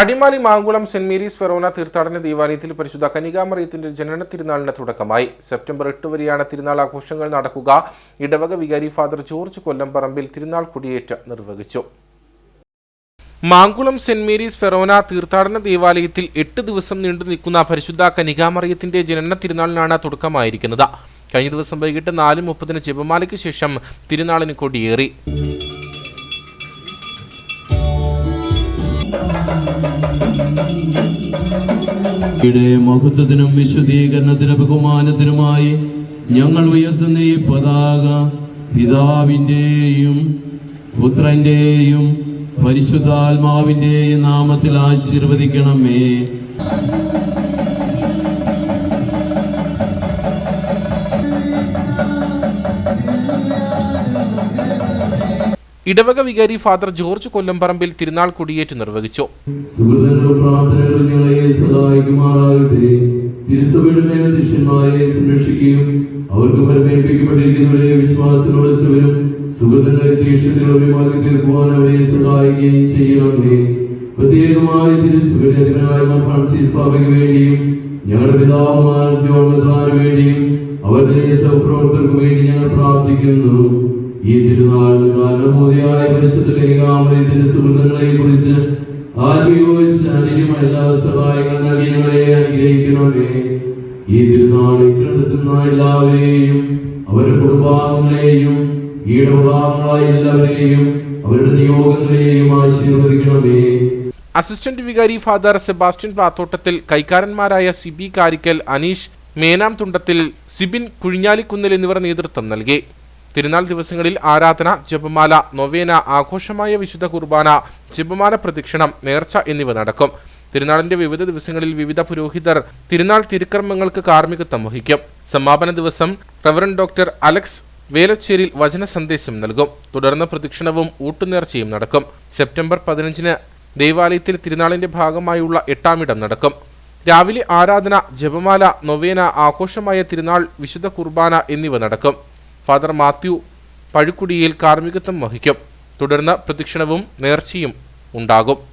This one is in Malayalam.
Adimali Mankulam Saint Mary's Forane തീർത്ഥാടന ദേവാലയത്തിൽ പരിശുദ്ധ കനികാമറിയത്തിന്റെ ജനന തിരുനാളിന് തുടക്കമായി. സെപ്റ്റംബർ എട്ട് വരെയാണ് തിരുനാൾ ആഘോഷങ്ങൾ നടക്കുക. ഇടവക വികാരി ഫാദർ ജോർജ് കൊല്ലംപറമ്പിൽ തിരുനാൾ കൊടിയേറ്റ് നിർവഹിച്ചു. മാങ്കുളം സെന്റ് മേരീസ് ഫെറോന തീർത്ഥാടന ദേവാലയത്തിൽ എട്ട് ദിവസം നീണ്ടു നിൽക്കുന്ന പരിശുദ്ധ കനികാമറിയത്തിന്റെ ജനന തിരുനാളിനാണ് തുടക്കമായിരിക്കുന്നത്. കഴിഞ്ഞ ദിവസം വൈകിട്ട് നാല് മുപ്പതിന് ജപമാലയ്ക്ക് ശേഷം തിരുനാളിന് കൊടിയേറി. യുടെ മഹത്വത്തിനും വിശുദ്ധീകരണത്തിനും ബഹുമാനത്തിനുമായി ഞങ്ങൾ ഉയർത്തുന്ന ഈ പതാക പിതാവിന്റെയും പുത്രന്റെയും പരിശുദ്ധാത്മാവിന്റെയും നാമത്തിൽ ആശീർവദിക്കണമേ. ഇടവക വികാരി ഫാദർ ജോർജ് കൊല്ലംപറമ്പിൽ തിരുനാൾ കൊടിയേറ്റ് നിർവഹിച്ചു. അവർക്ക് പ്രത്യേകമായി ഫ്രാൻസിസ് പാപ്പയ്ക്ക് വേണ്ടിയും ഞങ്ങളുടെ പിതാവുമാർ ജോൺ വേണ്ടിയും അവരുടെ സഹപ്രവർത്തകർക്ക് വേണ്ടി ഞങ്ങൾ പ്രാർത്ഥിക്കുന്നു. ഈ തിരുനാളിന് കാരണബോധിയായ പരിശുദ്ധ കനികാമറിയത്തിന്റെ സുഹൃത്തുക്കളെ കുറിച്ച് ആത്മീയവും ശാരീരികമായ സഹായങ്ങൾ നൽകി ഞങ്ങളെ അനുഗ്രഹിക്കണമേ. ഈ തിരുനാളിൽ കണ്ടെത്തുന്ന എല്ലാവരെയും അവരുടെ കുടുംബാംഗങ്ങളെയും ഈ ഇടപാങ്ങളായ എല്ലാവരെയും അവരുടെ നിയോഗങ്ങളെയും ആശീർവദിക്കണമേ. അസിസ്റ്റന്റ് വികാരി ഫാദർ സെബാസ്റ്റ്യൻ പ്ലാത്തോട്ടത്തിൽ കൈക്കാരന്മാരായ സിബി കാരിക്കൽ അനീഷ് മേനാം തുണ്ടത്തിൽ സിബിൻ കുഴിഞ്ഞാലിക്കുന്നിൽ എന്നിവർ നേതൃത്വം നൽകി. തിരുനാൾ ദിവസങ്ങളിൽ ആരാധന ജപമാല നൊവേന ആഘോഷമായ വിശുദ്ധ കുർബാന ജപമാല പ്രദക്ഷിണം നേർച്ച എന്നിവ നടക്കും. തിരുനാളിന്റെ വിവിധ ദിവസങ്ങളിൽ വിവിധ പുരോഹിതർ തിരുനാൾ തിരുക്കർമ്മങ്ങൾക്ക് കാർമ്മികത്വം വഹിക്കും. സമാപന ദിവസം റവറൻ ഡോക്ടർ അലക്സ് വേലച്ചേരിൽ വചന സന്ദേശം നൽകും. തുടർന്ന് പ്രദക്ഷിണവും ഊട്ടുനേർച്ചയും നടക്കും. സെപ്റ്റംബർ പതിനഞ്ചിന് ദേവാലയത്തിൽ തിരുനാളിന്റെ ഭാഗമായുള്ള എട്ടാമിടം നടക്കും. രാവിലെ ആരാധന ജപമാല നൊവേന ആഘോഷമായ തിരുനാൾ വിശുദ്ധ കുർബാന എന്നിവ നടക്കും. ഫാദർ മാത്യു പഴുക്കുടിയിൽ കാർമ്മികത്വം വഹിക്കും. തുടർന്ന് പ്രദക്ഷിണവും നേർച്ചയും ഉണ്ടാകും.